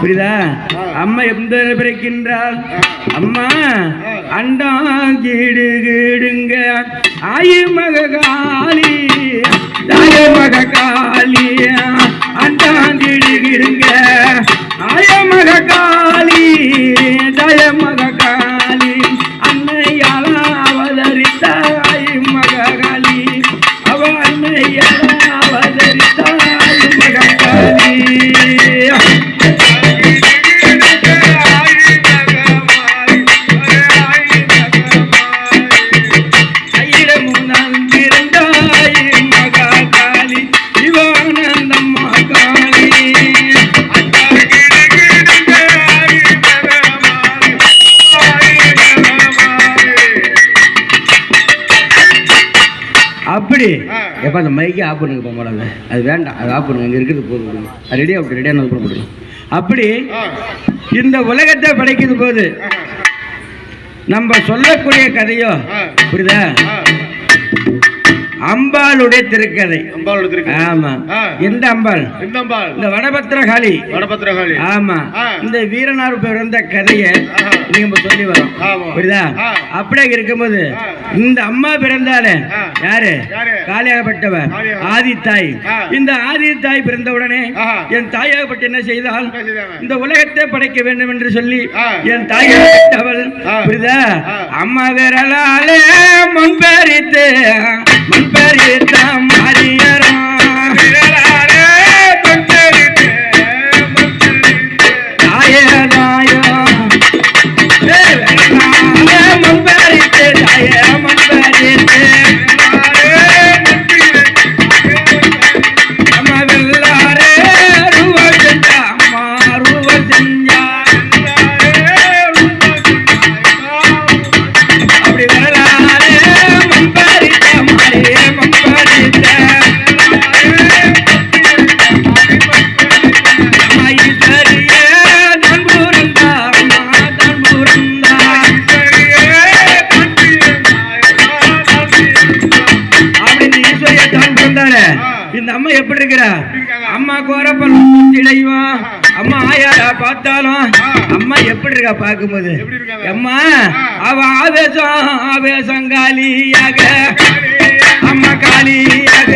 புரியுதா? அம்மா எந்த பிறக்கின்றாள்? அம்மா அண்டா கீடு கீடுங்க. ஆயு மக காளி தாய மக காளி அண்டா கீடு கீடுங்க. ஆய மக காளி தாய மக காளி அன்னையால அவதரித்த ஆயு மக காளி. அவ அன்னையால அப்படி. எப்ப அந்த மைக்கே ஆஃப் பண்ணுங்க போக மாட்டாங்க அது வேண்டாம் அது ஆஃப் பண்ணுங்க இங்க இருக்கிறது போதும். அது ரெடியாக விட்டு ரெடியாக பண்ண போடுங்க. அப்படி இந்த உலகத்தை படைக்கிறது போது நம்ம சொல்லக்கூடிய கதையோ புரியுதா? அம்பாளுடைய திருக்கதை ஆமா. எந்த அம்பாள் எந்த அம்பாள் இந்த வடபத்திரகாளி வடபத்திரகாளி ஆமா. இந்த வீரனார் பிறந்த கதைய. நீங்க சொல்லி வரோம். புரியுதா. அப்படியே இருக்கும்போது. இந்த அம்மா பிறந்தாலே. யாரு யாரு? காளியாகப்பட்டவ காளியாக. ஆதி தாய் ஆ. இந்த ஆதி தாய் பிறந்த உடனே ஆஹா. என் தாயாகப்பட்ட என்ன செய்தால்? இந்த உலகத்தை படைக்க வேண்டும் என்று சொல்லி. என் தாயாகப்பட்டவள். புரியுதா. அம்மா விரலாலே முன்பறித்த தாயே அம்மா எப்படி இருக்கிறா? அம்மா கோரப்பல் இடைவா. அம்மா ஆயாரா பார்த்தாலும்? அம்மா எப்படி இருக்கா பார்க்கும்போது? அம்மா அவ ஆவேசம் ஆவேசம் காலியாக. அம்மா காலியாக.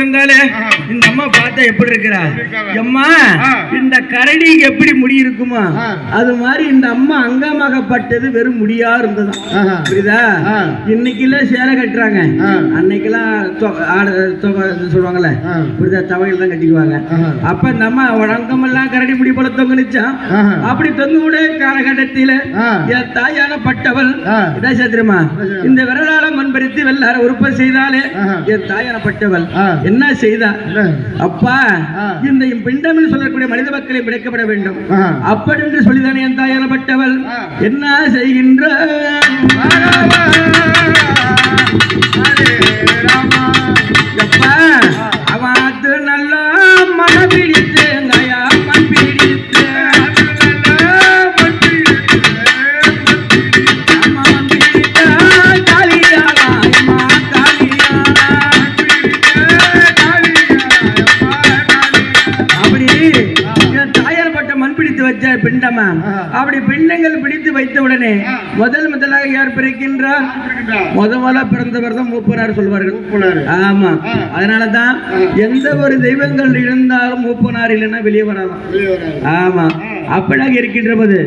பிறந்தாலே இந்த அம்மா பார்த்தா எப்படி இருக்கிறா? அம்மா இந்த கரடிக்கு எப்படி முடி இருக்குமா? அது மாதிரி இந்த அம்மா அங்கமாகப்பட்டது வெறும் முடியா இருந்ததுதான் புரியுதா? இன்னைக்கெல்லாம் சேலை கட்டுறாங்க. அன்னைக்கெல்லாம் சொல்லுவாங்கல்ல? புரியுதா? தவையில் தான் கட்டிக்குவாங்க. அப்ப இந்த அம்மா அங்கமெல்லாம் கரடி முடி போல தொங்க நிச்சான் அப்படி தொங்க விட காலகட்டத்தில என் தாயான பட்டவள் என்ன தெரியுமா? இந்த விரலால மண்பறித்து வெள்ளார உற்பத்தி செய்தாலே என் தாயான பட்டவள் என்ன செய்தா? அப்பா இந்த பிண்டம் சொல்லக்கூடிய மனித மக்களை பிழைக்கப்பட வேண்டும். அப்படி என்று சொல்லிதானே என் தாயான பட்டவள் என்ன செய்கின்ற? வச்ச பிண்டமா? அப்படி பிண்டங்கள் பிடித்து வைத்த உடனே முதல் முதலாக யார் பிறக்கின்றார் முத முதல்ல பிறந்தவர் தான் மூப்பனார் சொல்வார்கள். ஆமா. அதனால தான் எந்த ஒரு தெய்வங்கள் இருந்தாலும் மூப்பனார் இல்லைன்னா வெளியே வராதான் ஆமா. அப்படியாக இருக்கின்ற போது